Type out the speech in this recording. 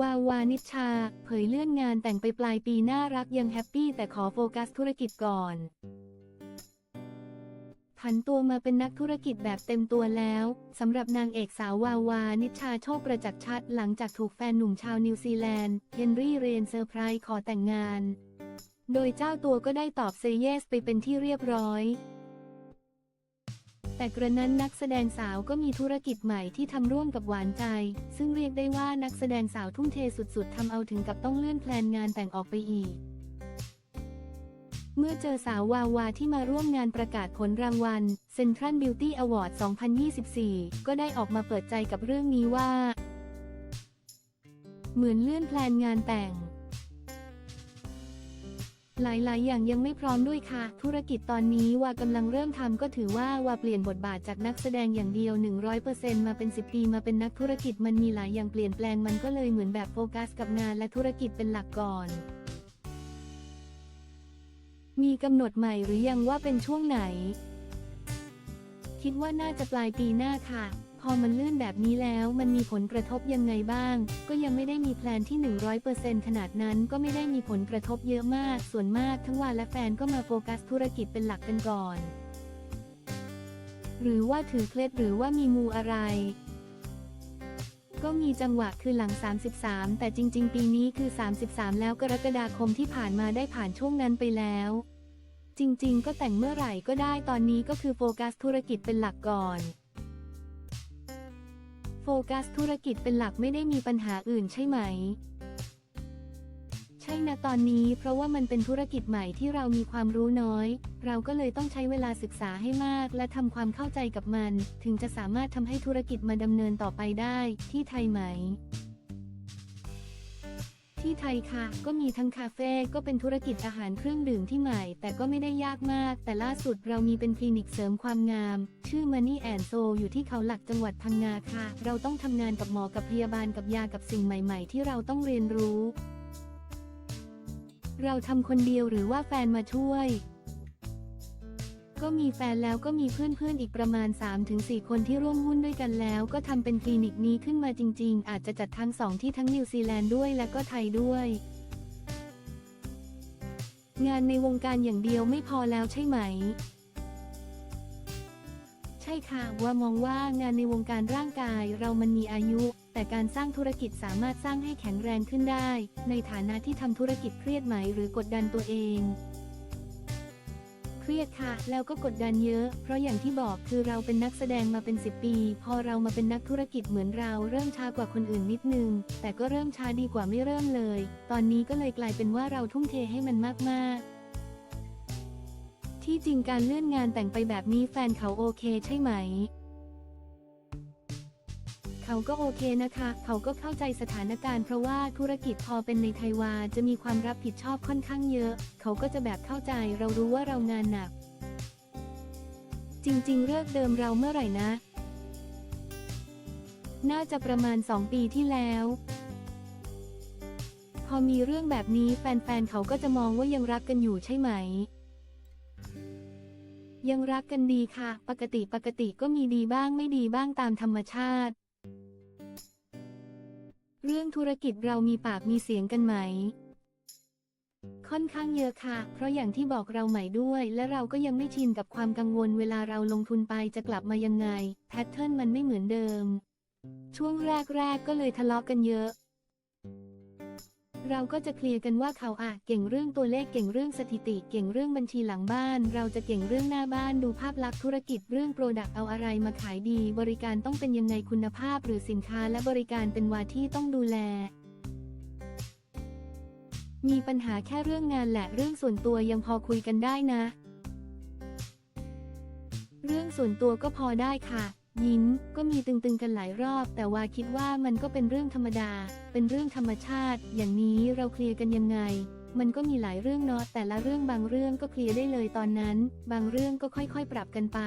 วาวานิชา เผยเลื่อนงานแต่งไปปลายปีน้ารักยังแฮปปี้แต่ขอโฟกัสธุรกิจก่อนผันตัวมาเป็นนักธุรกิจแบบเต็มตัวแล้วสำหรับนางเอกสาววาวา นิชชาโชคประจักษ์ชัด หลังจากถูกแฟนหนุ่มชาวนิวซีแลนด์เฮนรี่เรนเซอร์ไพรส์ขอแต่งงาน โดยเจ้าตัวก็ได้ตอบเซเยสไปเป็นที่เรียบร้อย แต่กระนั้นนักแสดงสาวก็มีธุรกิจใหม่ที่ทำร่วมกับหวานใจ ซึ่งเรียกได้ว่านักแสดงสาวทุ่มเทสุดๆทำเอาถึงกับต้องเลื่อนแพลนงานแต่งออกไปอีก เมื่อเจอสาววาวาที่มาร่วมงานประกาศผลรางวัล Central Beauty Award 2024 ก็ได้ออกมาเปิดใจกับเรื่องนี้ว่า เหมือนเลื่อนแพลนงานแต่ง หลาย ๆ อย่างยังไม่พร้อมด้วยค่ะ ธุรกิจตอนนี้ว่ากำลังเริ่มทำก็ถือว่าว่าเปลี่ยนบทบาทจากนักแสดงอย่างเดียว 100%มาเป็น 10 ปีมาเป็นนักธุรกิจมันมีหลายอย่างเปลี่ยนแปลงมันก็เลยเหมือนแบบโฟกัสกับงานและธุรกิจเป็นหลักก่อน มีกำหนดใหม่หรือยังว่าเป็นช่วงไหน คิดว่าน่าจะปลายปีหน้าค่ะ อมันเลื่อนแบบนี้แล้วมันมีผลกระทบยังไงบ้าง ก็ยังไม่ได้มีแพลนที่ 100%ขนาดนั้นก็ไม่ได้มีผลกระทบเยอะมาก ส่วนมากทั้งวานและแฟนก็มาโฟกัสธุรกิจเป็นหลักกันก่อน หรือว่าถือเคล็ดหรือว่ามีมูอะไรก็มีจังหวะคือหลัง 33 แต่จริง ๆ ปีนี้คือ 33 แล้วกรกฎาคมที่ผ่านมาได้ผ่านช่วงนั้นไปแล้ว จริง ๆ ก็แต่งเมื่อไหร่ก็ได้ตอนนี้ก็คือโฟกัสธุรกิจเป็นหลักก่อน โฟกัสธุรกิจเป็นหลักไม่ได้มีปัญหาอื่นใช่ไหม ใช่นะตอนนี้เพราะว่ามันเป็นธุรกิจใหม่ที่เรามีความรู้น้อย เราก็เลยต้องใช้เวลาศึกษาให้มาก และทำความเข้าใจกับมัน ถึงจะสามารถทำให้ธุรกิจมาดำเนินต่อไปได้ที่ไทยไหม ที่ไทยค่ะ ก็มีทั้งคาเฟ่ก็เป็นธุรกิจอาหารเครื่องดื่มที่ใหม่ แต่ก็ไม่ได้ยากมาก แต่ล่าสุดเรามีเป็นคลินิกเสริมความงาม ชื่อ Money and Soul อยู่ที่เขาหลักจังหวัดพังงาค่ะ เราต้องทำงานกับหมอกับพยาบาลกับยากับสิ่งใหม่ ๆ ที่เราต้องเรียนรู้ เราทำคนเดียวหรือว่าแฟนมาช่วย ก็มีแฟนแล้วก็มีเพื่อนๆอีกประมาณ 3-4 คนที่ร่วมหุ้นด้วยกันแล้ว ก็ทำเป็นคลินิกนี้ขึ้นมาจริง ๆ อาจจะจัดทั้งสองที่ทั้งนิวซีแลนด์ด้วยและก็ไทยด้วย งานในวงการอย่างเดียวไม่พอแล้วใช่ไหม ใช่ค่ะว่ามองว่างานในวงการร่างกายเรามันมีอายุแต่การสร้างธุรกิจสามารถสร้างให้แข็งแรงขึ้นได้ ในฐานะที่ทำธุรกิจเครียดไหมหรือกดดันตัวเอง เครียดค่ะ แล้วก็กดดันเยอะ เพราะอย่างที่บอกคือเราเป็นนักแสดงมาเป็น 10 ปี พอเรามาเป็นนักธุรกิจเหมือนเราเริ่มช้ากว่าคนอื่นนิดนึง แต่ก็เริ่มช้าดีกว่าไม่เริ่มเลย ตอนนี้ก็เลยกลายเป็นว่าเราทุ่มเทให้มันมากๆที่จริงการเลื่อนงานแต่งไปแบบนี้แฟนเขาโอเคใช่ไหม เขาก็โอเคนะคะ เขาก็เข้าใจสถานการณ์เพราะว่าธุรกิจพอเป็นในไทยวาจะมีความรับผิดชอบค่อนข้างเยอะ เขาก็จะแบบเข้าใจเรารู้ว่าเรางานหนัก จริงๆเลิกเดิมเราเมื่อไหร่นะ น่าจะประมาณสองปีที่แล้วพอมีเรื่องแบบนี้แฟนๆ เขาก็จะมองว่ายังรักกันอยู่ใช่ไหม ยังรักกันดีค่ะ ปกติปกติก็มีดีบ้างไม่ดีบ้างตามธรรมชาติ เรื่องธุรกิจเรามีปากมีเสียงกันไหม ค่อนข้างเยอะค่ะ เพราะอย่างที่บอกเราใหม่ด้วย และเราก็ยังไม่ชินกับความกังวลเวลาเราลงทุนไปจะกลับมายังไง แพทเทิร์นมันไม่เหมือนเดิม ช่วงแรกๆก็เลยทะเลาะกันเยอะ เราก็จะเคลียร์กันว่าเขาอะเก่งเรื่องตัวเลขเก่งเรื่องสถิติ เก่งเรื่องบัญชีหลังบ้าน เราจะเก่งเรื่องหน้าบ้านดูภาพลักษณ์ธุรกิจเรื่องโปรดักต์เอาอะไรมาขายดี บริการต้องเป็นยังไงคุณภาพหรือสินค้าและบริการเป็นวาที่ต้องดูแล มีปัญหาแค่เรื่องงานแหละเรื่องส่วนตัวยังพอคุยกันได้นะ เรื่องส่วนตัวก็พอได้ค่ะ ยิ้มก็มีตึงๆกันหลายรอบ แต่ว่าคิดว่ามันก็เป็นเรื่องธรรมดา เป็นเรื่องธรรมชาติ อย่างนี้เราเคลียร์กันยังไง มันก็มีหลายเรื่องเนาะแต่ละเรื่องบางเรื่องก็เคลียร์ได้เลยตอนนั้น บางเรื่องก็ค่อยๆ ปรับกันไป